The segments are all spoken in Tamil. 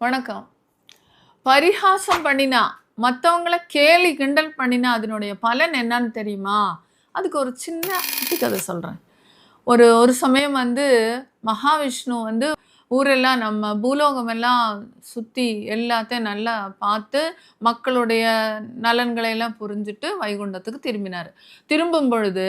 வணக்கம். பரிகாசம் பண்ணினா மற்றவங்கள கேலி கிண்டல் பண்ணினா அதனுடைய பலன் என்னன்னு தெரியுமா? அதுக்கு ஒரு சின்ன கதை சொல்கிறேன் ஒரு ஒரு சமயம் வந்து மகாவிஷ்ணு வந்து ஊரெல்லாம் நம்ம பூலோகம் எல்லாம் சுற்றி எல்லாத்தையும் நல்லா பார்த்து மக்களுடைய நலன்களை எல்லாம் புரிஞ்சுட்டு வைகுண்டத்துக்கு திரும்பினார். திரும்பும் பொழுது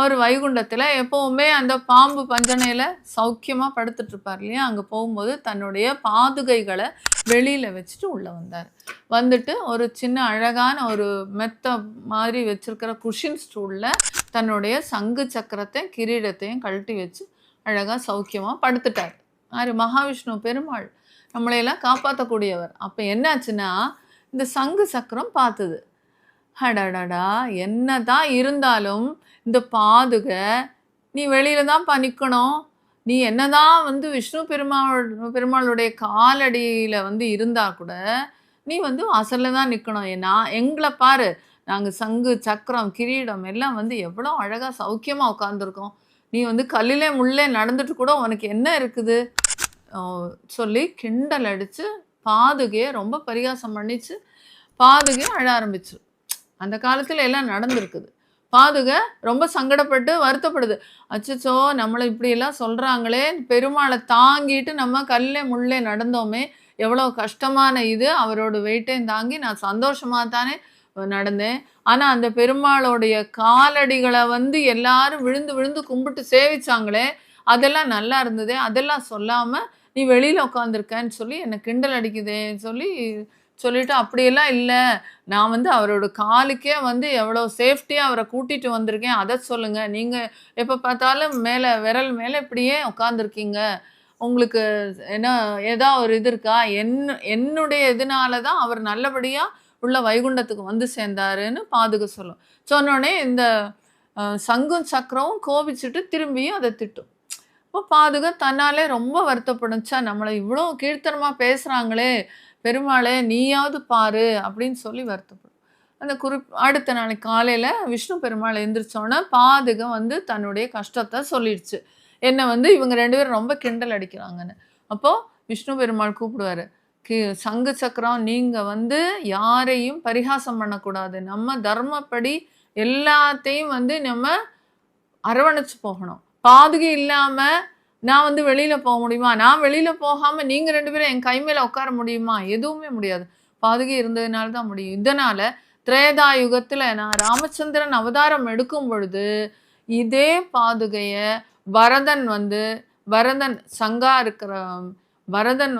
அவர் வைகுண்டத்தில் எப்போவுமே அந்த பாம்பு பஞ்சனையில் சௌக்கியமாக படுத்துட்ருப்பார் இல்லையா? அங்கே போகும்போது தன்னுடைய பாதுகைகளை வெளியில் வச்சுட்டு உள்ளே வந்தார். வந்துட்டு ஒரு சின்ன அழகான ஒரு மெத்த மாதிரி வச்சுருக்கிற குஷின் ஸ்டூலில் தன்னுடைய சங்கு சக்கரத்தையும் கிரீடத்தையும் கழட்டி வச்சு அழகாக சௌக்கியமாக படுத்துட்டார். யார் மகாவிஷ்ணு பெருமாள் நம்மளையெல்லாம் காப்பாற்றக்கூடியவர் அப்போ என்னாச்சுன்னா இந்த சங்கு சக்கரம் பார்த்தது அடடடா என்னதான் இருந்தாலும் இந்த பாதுகை நீ வெளியில தான்ப்பா நிற்கணும் நீ என்னதான் வந்து விஷ்ணு பெருமாள் பெருமாளுடைய காலடியில் வந்து இருந்தால் கூட நீ வந்து அசலில் தான் நிற்கணும் நான் எங்களை பாரு நாங்கள் சங்கு சக்கரம் கிரீடம் எல்லாம் வந்து எவ்வளோ அழகாக சௌக்கியமாக உட்காந்துருக்கோம் நீ வந்து கல்லிலே முள்ளே நடந்துட்டு கூட உனக்கு என்ன இருக்குது? சொல்லி கிண்டல் அடித்து பாதுகையை ரொம்ப பரிகாசம் பண்ணிச்சு. பாதுகை அழ ஆரம்பிச்சு. அந்த காலத்தில் எல்லாம் நடந்திருக்குது. பாதுகை ரொம்ப சங்கடப்பட்டு வருத்தப்படுது. அச்சச்சோ நம்மளை இப்படியெல்லாம் சொல்கிறாங்களே பெருமாளை தாங்கிட்டு நம்ம கல்லே முள்ளே நடந்தோமே எவ்வளோ கஷ்டமான இது அவரோட வெயிட்டையும் தாங்கி நான் சந்தோஷமாக தானே நடந்தேன். ஆனால் அந்த பெருமாளுடைய காலடிகளை வந்து எல்லாரும் விழுந்து விழுந்து கும்பிட்டு சேவிச்சாங்களே அதெல்லாம் நல்லா இருந்ததே அதெல்லாம் சொல்லாமல் நீ வெளியில் உட்காந்துருக்கேன்னு சொல்லி என்னை கிண்டல் அடிக்குதேன்னு சொல்லி சொல்லிட்டு அப்படியெல்லாம் இல்லை. நான் வந்து அவரோட காலுக்கே வந்து எவ்வளோ சேஃப்டியாக அவரை கூட்டிகிட்டு வந்திருக்கேன். அதை சொல்லுங்கள் நீங்கள் எப்போ பார்த்தாலும் மேலே விரல் மேலே இப்படியே உட்காந்துருக்கீங்க உங்களுக்கு என்ன ஏதா ஒரு இது இருக்கா? என் என்னுடைய இதனால தான் அவர் நல்லபடியாக உள்ள வைகுண்டத்துக்கு வந்து சேர்ந்தாருன்னு பாதுக சொல்லும். சொன்னோடனே இந்த சங்கும் சக்கரமும் கோபிச்சுட்டு திரும்பியும் அதை திட்டும். இப்போ பாதுக தன்னாலே ரொம்ப வருத்தப்படுச்சா? நம்மளை இவ்வளோ கீழ்த்தனமாக பேசுகிறாங்களே பெருமாளே நீயாவது பாரு அப்படின்னு சொல்லி வருத்தப்படும். அந்த குறிப் அடுத்த நாளைக்கு காலையில் விஷ்ணு பெருமாள் எந்திரிச்சோன்னே பாதுக வந்து தன்னுடைய கஷ்டத்தை சொல்லிடுச்சு. என்னை வந்து இவங்க ரெண்டு பேரும் ரொம்ப கிண்டல் அடிக்கிறாங்கன்னு. அப்போது விஷ்ணு பெருமாள் கூப்பிடுவாரு கி சங்கு சக்கரம் நீங்கள் வந்து யாரையும் பரிகாசம் பண்ணக்கூடாது. நம்ம தர்மப்படி எல்லாத்தையும் வந்து நம்ம அரவணைச்சு போகணும். பாதுகை இல்லாமல் நான் வந்து வெளியில் போக முடியுமா? நான் வெளியில் போகாமல் நீங்கள் ரெண்டு பேரும் என் கை மேலே உட்கார முடியுமா? எதுவுமே முடியாது. பாதுகை இருந்ததுனால தான் முடியும். இதனால் திரேதா யுகத்தில் நான் ராமச்சந்திரன் அவதாரம் எடுக்கும் பொழுது இதே பாதுகையை பரதன் வந்து பரதன் சங்கா இருக்கிற பரதன்